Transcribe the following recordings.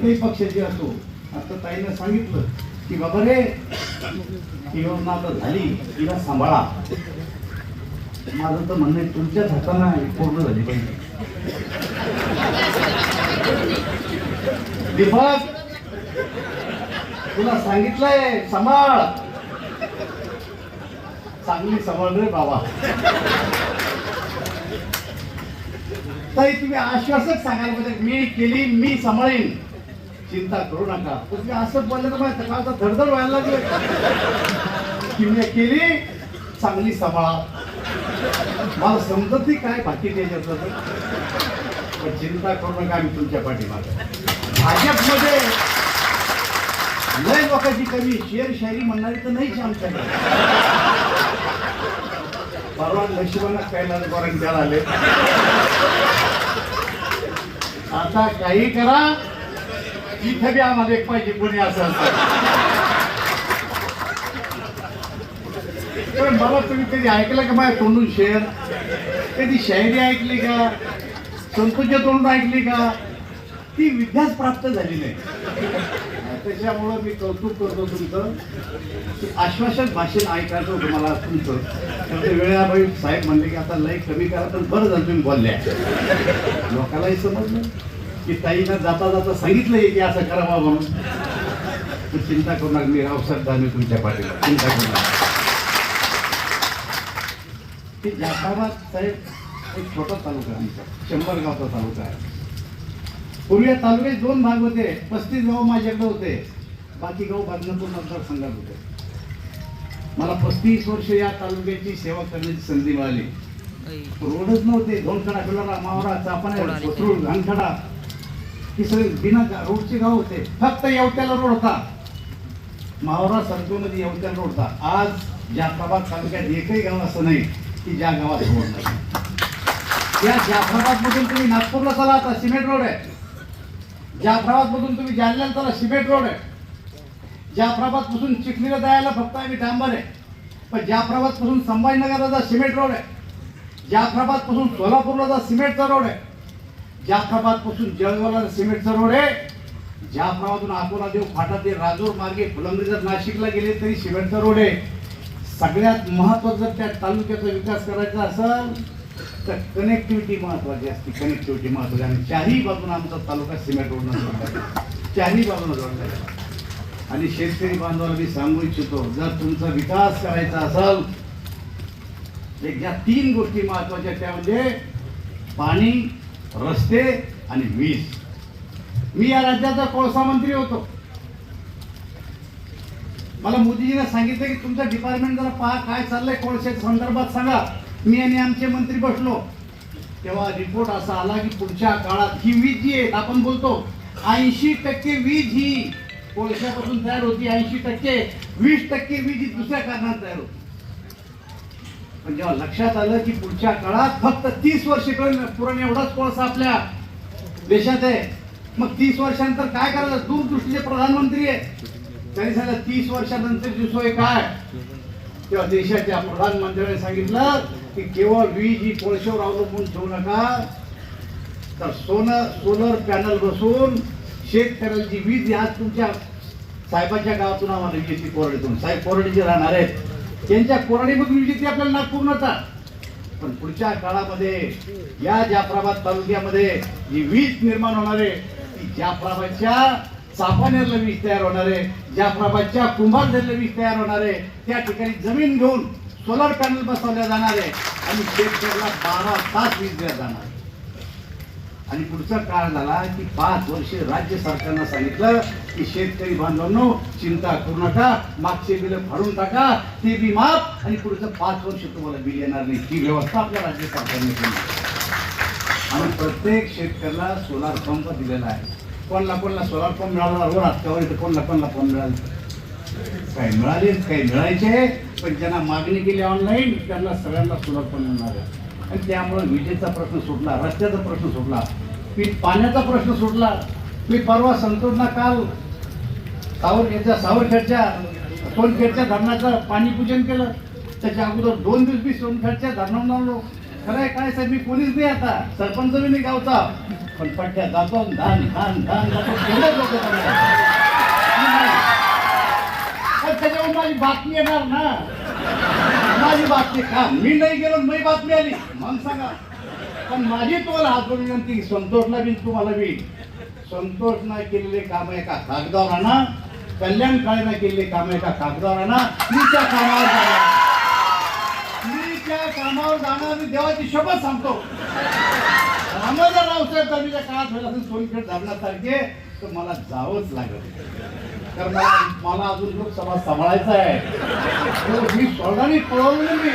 कोणत्याही पक्षाची असो आता ताईनं सांगितलं की बाबा रे योजना आता झाली तिला सांभाळा. माझं तर म्हणणं आहे तुमच्याच हातानं पूर्ण झाली पाहिजे. दीपक तुला सांगितलंय सांभाळ. चांगली सांभाळ रे बाबा. ताई तुम्ही आश्वासक सांगायला पाहिजे मी केली मी सांभाळीन. चिंता करू नका. तुम्ही असं बोललं तर माझ्या सकाळचा धडधड व्हायला लागले. की केली चांगली सांभाळा. मला समजत नाही काय बाकी त्याच्यातलं तर. पण चिंता करू नका आम्ही तुमच्या पाठीमागे. भाजपमध्ये लय लोकांची कमी. शेर शायरी म्हणणारी तर नाहीच आमच्याकडे. परवा लक्ष्मणा कैलास गोरंग द्यायला आले. आता काही करा. इथे बी आम्हाला एक पाहिजे कोणी असं असं. पण मला तुम्ही कधी ऐकलं का माझ्या तोंडून शेर? कधी शायरी ऐकली का? संतोषच्या तोंडून ऐकली का? ती विद्याच प्राप्त झाली नाही. त्याच्यामुळं मी कौतुक करतो तुमचं. की आश्वासन भाषण ऐकायचं होतं मला तुमचं. तर ते वेळाबाई साहेब म्हणले की आता लय कमी करा पण बरं झालं तुम्ही बोलल्या. लोकांनाही समजलं. की ताईनं जाता जाता सांगितलंय की असं करावा म्हणून. तू चिंता करू नका मी रावसाहेब दानवे तुमच्या पाठीला चिंता करू नका. की जाफराबाद साहेब एक छोटा तालुका आमचा शंभर गावचा तालुका आहे. पूर्वी या तालुक्यात दोन भाग होते पस्तीस गाव माझ्याकडे होते बाकी गाव बदनापूर मतदारसंघात होते. मला पस्तीस वर्ष या तालुक्याची सेवा करण्याची संधी मिळाली. रोडच नव्हते दोन कडा पिलारा मावरा चापाने कोथरूड घाणखडा ही सगळी बिना रोडचे गाव होते. फक्त येवत्याला रोड होता. मावरा संतोमध्ये येवत्याला रोड होता. आज जाफराबाद तालुक्यात एकही गाव असं नाही की ज्या गावात रोड नाही. या जाफराबाद मधून तुम्ही नागपूरला चला आता सिमेंट रोड आहे. जाफराबाद मधून तुम्ही जालन्याला चला सिमेंट रोड आहे. जाफराबादपासून चिखलीला जायला फक्त आम्ही डांबर आहे. पण जाफराबादपासून संभाजीनगरला जा सिमेंट रोड आहे. जाफराबादपासून सोलापूरला जा सिमेंटचा रोड आहे. जाफराबादपासून जळगावला सिमेंटचा रोड आहे जाफराबादून अकोला देव फाटा ते राजूर मार्गे फुलंब्री जर नाशिकला गेले तरी सिमेंटचा रोड आहे. सगळ्यात महत्वाचं जर त्या तालुक्याचा विकास करायचा असेल तर कनेक्टिव्हिटी महत्वाची असते. कनेक्टिव्हिटी महत्वाची आणि चारही बाजून आमचा तालुका सिमेंट रोडनं जोडला चारही बाजूनं जोडला आणि शेतकरी बांधवाला मी सांगू इच्छितो जर तुमचा विकास करायचा असेल एक ज्या तीन गोष्टी महत्त्वाच्या त्यामध्ये म्हणजे पाणी रस्ते आणि वीज. मी या राज्याचा कोळसा मंत्री होतो. मला मोदीजीने सांगितलं की तुमचं डिपार्टमेंट जरा पहा काय चाललंय कोळशाच्या संदर्भात सांगा. मी आणि आमचे मंत्री बसलो. तेव्हा रिपोर्ट असा आला की पुढच्या काळात ही वीज जी आहे आपण बोलतो ऐंशी टक्के वीज ही कोळशापासून तयार होती. ऐंशी टक्के वीस टक्के वीज ही दुसऱ्या कारणात तयार होती. पण जेव्हा लक्षात आलं की पुढच्या काळात फक्त तीस वर्ष पुरण एवढाच कोळसा आपल्या देशात आहे. मग तीस वर्षानंतर काय करायचं? दूरदृष्टीचे प्रधानमंत्री आहे त्यांनी सांगितलं तीस वर्षानंतरची सोय काय? तेव्हा देशाच्या प्रधानमंत्र्याने सांगितलं की केवळ वीज ही कोळशावर अवलंबून ठेवू नका. तर सोनं सोलर पॅनल बसून शेतकऱ्यांची वीज ही आज तुमच्या साहेबाच्या गावातून आम्हाला वीज येते कोरडीतून साहेब कोरडीचे राहणार आहेत. त्यांच्या कोराडीमधून विजेती आपल्याला नागपूर नव्हता पण पुढच्या काळामध्ये या जाफराबाद तालुक्यामध्ये जी वीज निर्माण होणार आहे ती जाफराबादच्या चापानेरला वीज तयार होणार आहे जाफराबादच्या कुंभारनेरला वीज तयार होणार आहे त्या ठिकाणी जमीन घेऊन सोलर पॅनल बसवल्या जाणार आहे आणि शेतकऱ्याला बारा तास वीज दिल्या जाणार आहे. आणि पुढचा काळ झाला की पाच वर्ष राज्य सरकारनं सांगितलं की शेतकरी बांधवांनो चिंता करू नका मागचे बिल फाडून टाका ते बी माफ आणि पुढचं पाच वर्ष तुम्हाला बिल येणार नाही. ही व्यवस्था आपल्या राज्य सरकारने केली. आणि प्रत्येक शेतकऱ्याला सोलार पंप दिलेला आहे. कोणला कोणला सोलार पंप मिळाला रोड हातकावर येतं कोणला कोणला पंप मिळाला? काही मिळाले काही मिळायचे पण ज्यांना मागणी केली ऑनलाईन त्यांना सगळ्यांना सोलार पंप मिळणार आहे. आणि त्यामुळे विजेचा प्रश्न सुटला रस्त्याचा प्रश्न सुटला पीठ पाण्याचा प्रश्न सुटला मी परवा संतोषना काल सावर याच्या सावरखेडच्या सोनखेडच्या धरणाचं पाणी पूजन केलं. त्याच्या अगोदर दोन दिवस मी सोनखेडच्या धरणावर आलो खरंय काय साहेब मी कोणीच नाही आता सरपंच मी नाही गावचा. पण पट्ट्या जातो धान धान धान जातो तेवढेच लोक त्याच्यावर माझी बातमी येणार ना. माझी बातमी का मी नाही गेलो मी बातमी आली. मग सांगा. पण माझी तुम्हाला हात विनंती संतोषला बी तुम्हाला बी. संतोष नाही केलेले काम एका कागदावर आणा कल्याण नाही केलेले काम एका कागदावर आणा मी त्या कामावर जाणार. मी त्या कामावर जाणार मी देवाची शपथ सांगतो. रामोदर रावसाहेब दर्मीच्या काळात होईल असं सोनखेड धरणासारखे तर मला जावंच लागत तर मला मला अजून समाज सांभाळायचा आहे. हो, मी स्वर्णाने पळवलं नाही. मी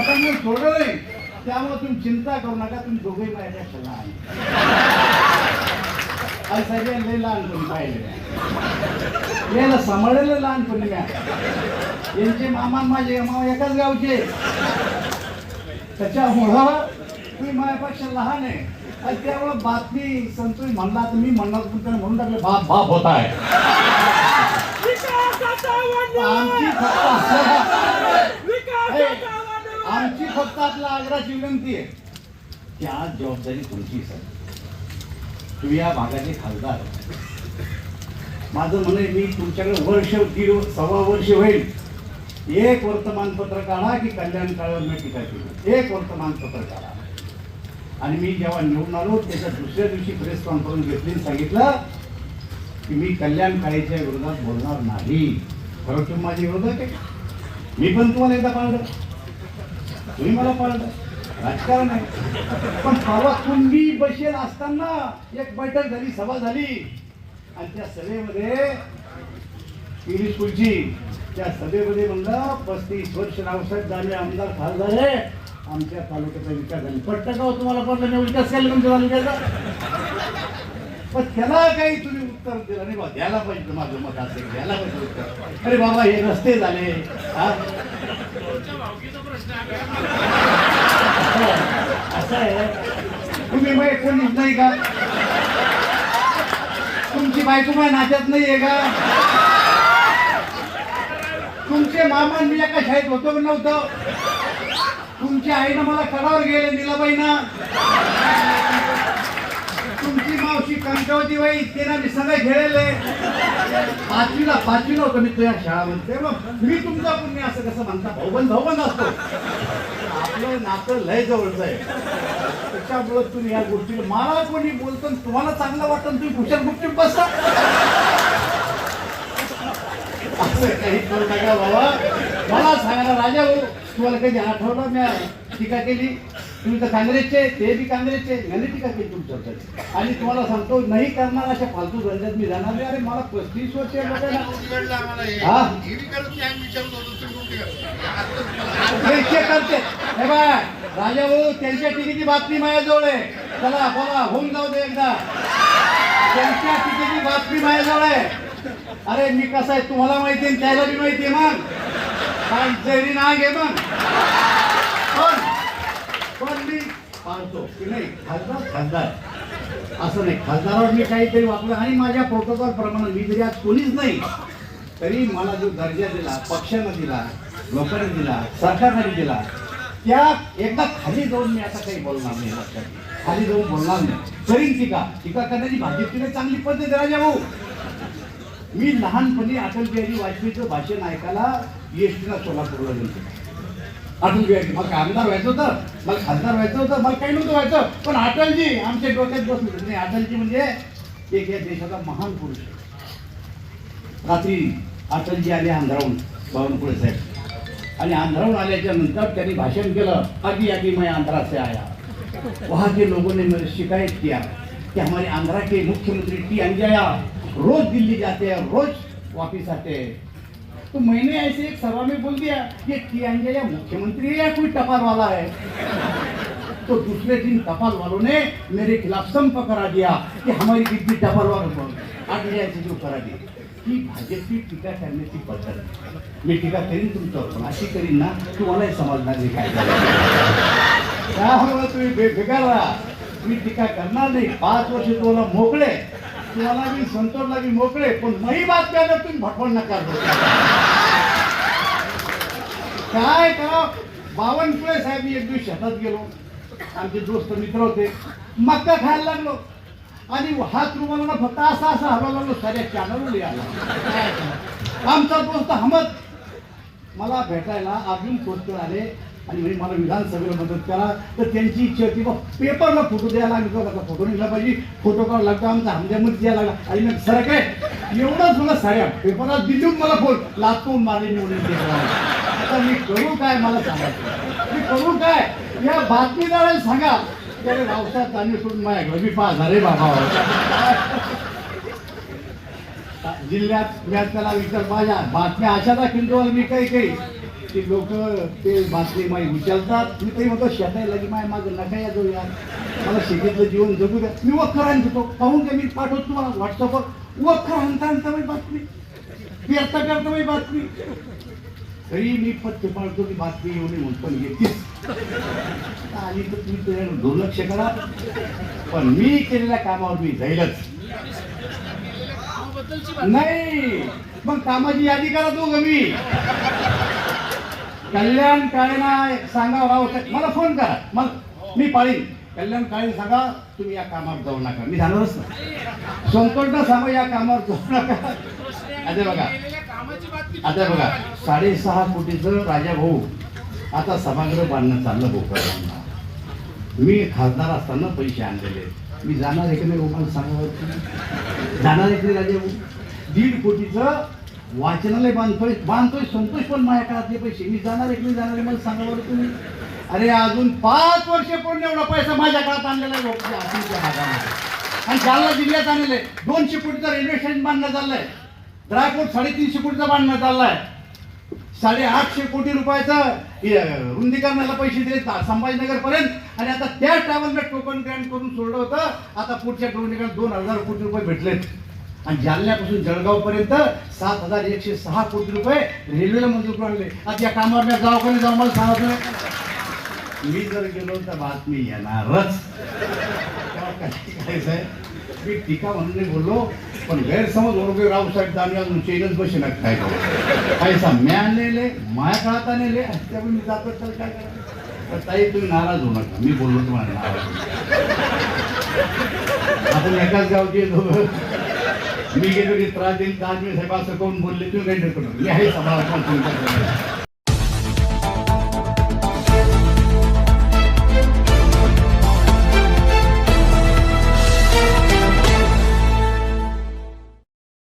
आता मी सोडलं नाही. त्यामुळे तुम्ही चिंता करू नका तुम्ही दोघे माझ्यापेक्षा लहान आहे सगळ्या लय लहानपणी पाहिले याला सांभाळलेलं लहानपणी म्या यांचे मामा माझे मामा एकाच गावचे. त्याच्यामुळं तुम्ही माझ्यापेक्षा लहान आहे. आणि त्यामुळं बातमी संतोष म्हणला तर मी म्हणणार पण त्याने म्हणून टाकले बाप बाप होत आहे. आमची फक्त आमची फक्त आपला आग्राची विनंती आहे. की आज जबाबदारी तुमची सर. तुम्ही या भागाचे खासदार. माझं म्हणे मी तुमच्याकडे वर्ष दीड सव्वा वर्ष होईल. एक वर्तमानपत्र काढा की कल्याण काळावर मी टीका केली. एक वर्तमानपत्र काढा. आणि मी जेव्हा निवडून आलो त्याच्या दुसऱ्या दिवशी प्रेस कॉन्फरन्स घेतली सांगितलं की मी कल्याण काळेच्या विरोधात बोलणार नाही. खरं तुम्ही माझ्या विरोधात आहे मी पण तुम्हाला एकदा पाळलं. तुम्ही मला पाळलं. राजकारण आहे. पण परवा तुम्ही बसेल असताना एक बैठक झाली सभा झाली. आणि त्या सभेमध्ये पिढी स्कूलची त्या सभेमध्ये म्हणलं पस्तीस वर्ष रावसाहेब झाले आमदार खासदार झाले. आमच्या तालुक्याचा विकास झाला. पट्ट का तुम्हाला पडलं नाही विकास केला तुमच्या तालुक्याचा. पण त्याला काही तुम्ही उत्तर दिलं नाही बा. द्यायला पाहिजे माझं मत असेल द्यायला पाहिजे उत्तर. अरे बाबा हे रस्ते झाले. हो. असं आहे. तुम्ही मग कोणीच नाही का? तुमची बायको माझ्या नात्यात नाही आहे का? तुमचे मामा मी एका शाळेत होतो नव्हतं. तुमच्या आईनं मला कडावर गेले निलाबाईना. तुमची मावशी कंकावती बाई तिनं मी सगळे खेळले पाचवीला पाचवीला होतो मी तुझ्या शाळामध्ये. मग मी तुमचा पुण्य असं कसं म्हणता? भाऊबंद भाऊबंद असतो. आपलं नातं लय जवळचं आहे. त्याच्यामुळं तुम्ही या गोष्टीला मला कोणी बोलतो आणि तुम्हाला चांगलं वाटतं तुम्ही कुशल गुपचूप बसता काही करू नका बाबा मला सांगा राजा भाऊ तुम्हाला कधी आठवलं मी टीका केली तुम्ही तर काँग्रेसचे ते बी काँग्रेसचे यांनी टीका केली तुमच्याबद्दल आणि तुम्हाला सांगतो नाही करणार अशा फालतू धंद्यात मी जाणार नाही अरे मला पस्तीस वर्ष या हा? करते हे बा राजा भाऊ त्यांच्या टीकेची बातमी माझ्याजवळ आहे चला बोला होऊन जाऊ दे एकदा त्यांच्या टीकेची बातमी माझ्याजवळ आहे अरे मी कसं आहे तुम्हाला माहिती आहे त्याला बी माहिती आहे मग. काय जरी नाही घे मग. पण पण मी पाळतो की नाही? खासदार खासदार. असं नाही खासदारावर मी काहीतरी वापरलं. आणि माझ्या प्रोटोकॉल प्रमाणे मी जरी आज कोणीच नाही तरी मला जो दर्जा दिला पक्षानं दिला लोकांनी दिला सरकारने दिला त्या एकदा खाली जाऊन मी आता काही बोलणार नाही लक्षात. खाली जाऊन बोलणार नाही. करीन टीका टीका करण्याची तिला चांगली पद्धत राजा भाऊ मी लहानपणी अटल बिहारी वाजपेयीचं भाषण ऐकायला एस टीला सोलापूरला गेलो. अटल बिहारी मग आमदार व्हायचं होतं मग खासदार व्हायचं होतं मला काही नव्हतं व्हायचं. पण अटलजी आमच्या डोक्यात बसले होते. नाही अटलजी म्हणजे एक या देशाचा महान पुरुष. रात्री अटलजी आले आंध्राहून बावनकुळे साहेब. आणि आंध्राहून आल्याच्यानंतर त्यांनी भाषण केलं आधी आधी मैं आंध्रा से आया. वहाँ के लोगों ने मेरे शिकायत किया कि हमारे आंध्रा के मुख्यमंत्री टी. अंजया रोज दिल्ली जाते हैं रोज वापिस आते हैं तो मैंने ऐसे एक सभा में बोल दिया ये टी या मुख्यमंत्री है या कोई टपाल वाला है? तो दूसरे दिन टपाल वालों ने मेरे खिलाफ संप करा दिया कि हमारी कितनी टपाल वालों आगे ऐसे जो करा दी ही भाजपची टीका करण्याची पद्धत मी टीका करीन तुमच्यावर पण अशी करीन ना तुम्हालाही समजणार नाही काय त्यामुळे तुम्ही बेफिकार राहा? मी टीका करणार नाही पाच वर्ष तुम्हाला मोकळे तुम्हाला मी संतोषला लागे मोकळे पण नाही बातम्या तुम्ही भटवण नका काय करा? बावनकुळे साहेब मी एक दिवस शेतात गेलो. आमचे दोस्त मित्र होते. मक्का खायला लागलो. आणि हात रुमाला ना फक्त असा असा हवा लागलो साऱ्या चॅनलवर यायला. आमचा दोस्त हमत. मला भेटायला अजून कोणते आले? आणि म्हणजे मला विधानसभेला मदत करा. तर त्यांची इच्छा होती बा पेपरला फोटो द्यायला लागलो आता फोटो निघला पाहिजे. फोटो काढ लागतो आमचा हमद्यामध्ये द्यायला लागला. आणि मग सर काय एवढं मला साड्या पेपरला दिल्लीहून मला फोन. लातून मारले निवडून आता मी करू काय मला सांगायचं मी करू काय? या बातमीदाराला सांगा. त्याने रावसाहेब तांदूळ सोडून माझ्याकडे मी पाच झाले बाबा. जिल्ह्यात त्याला विचार माझ्या बातम्या अशा दाखवतो मी काही काही ते लोक ते बातमी माई उचलतात. मी काही म्हणतो शेतायला की माय माझं नका या जाऊ यार. मला शेतीतलं जीवन जगू द्या. मी वखर आणतो. पाहून का मी पाठवतो तुम्हाला व्हॉट्सअपवर वखर आणता आणता मी बातमी. पेरता करता मी बातमी. तरी मी पत्ते पाळतो की बातमी येऊ नये म्हणून पण येतीच. आणि तर तुम्ही त्याच्यावर दुर्लक्ष करा. पण मी केलेल्या कामावर मी जाईलच. नाही. मग कामाची यादी करा तो मी. कल्याण काळेना सांगा राव मला फोन करा. मला मी पाळीन. कल्याण काळे सांगा तुम्ही या कामावर जाऊ नका. मी जाणारच ना संतोषला सांगा या कामावर जाऊ नका. अरे बघा. आता बघा. साडेसहा कोटीचं राजा भाऊ. आता सभागृह बांधणं चाललं भोकरांना मी खासदार असताना पैसे आणलेले मी जाणार आहे की नाही हो, मला सांगा जाणार आहे की नाही राजा भाऊ? दीड कोटीचं वाचनालय बांधतोय बांधतोय संतोष पण माझ्या काळातले पैसे. मी जाणार एक मी जाणार आहे मला सांगा बरं तुम्ही. अरे अजून पाच वर्ष पूर्ण एवढा पैसा माझ्या काळात आणलेला आहे लोकांच्या हातीच्या भागामध्ये. आणि जालना जिल्ह्यात आणलेले दोनशे फुटचा रेल्वे स्टेशन बांधण्यात चाललंय. ड्रायपोर्ट साडेतीनशे कोटीचा बांधण्यात चाललाय. साडेआठशे कोटी रुपयाचा हे, रुंदीकरणाला पैसे दिले संभाजीनगरपर्यंत. आणि आता त्या ट्रॅव्हलला टोकन ग्रँड करून सोडलं होतं. आता पुढच्या टोकन दोन हजार कोटी रुपये भेटलेत. आणि जालन्यापासून जळगावपर्यंत सात हजार एकशे सहा कोटी रुपये रेल्वेला मंजूर करून आज आता या कामावर मी जाऊ का जाऊ मला सांगतो मी जर गेलो तर बातमी येणारच. करायचं आहे मी टीका म्हणून नाही बोललो पण गैरसमज ओळखे रावसाहेब दामी अजून चेनच बसे ना काय करू? पैसा म्या नेले माया काळात नेले त्यामुळे मी जातो तर काय करा तर ताई तुम्ही नाराज होऊ नका. मी बोललो तुम्हाला नाराज आपण एकाच गावचे दोघं. मी गेलो की त्रास देईल ताज मी साहेब असं कोण बोलले तुम्ही काही करू. मी आहे समाज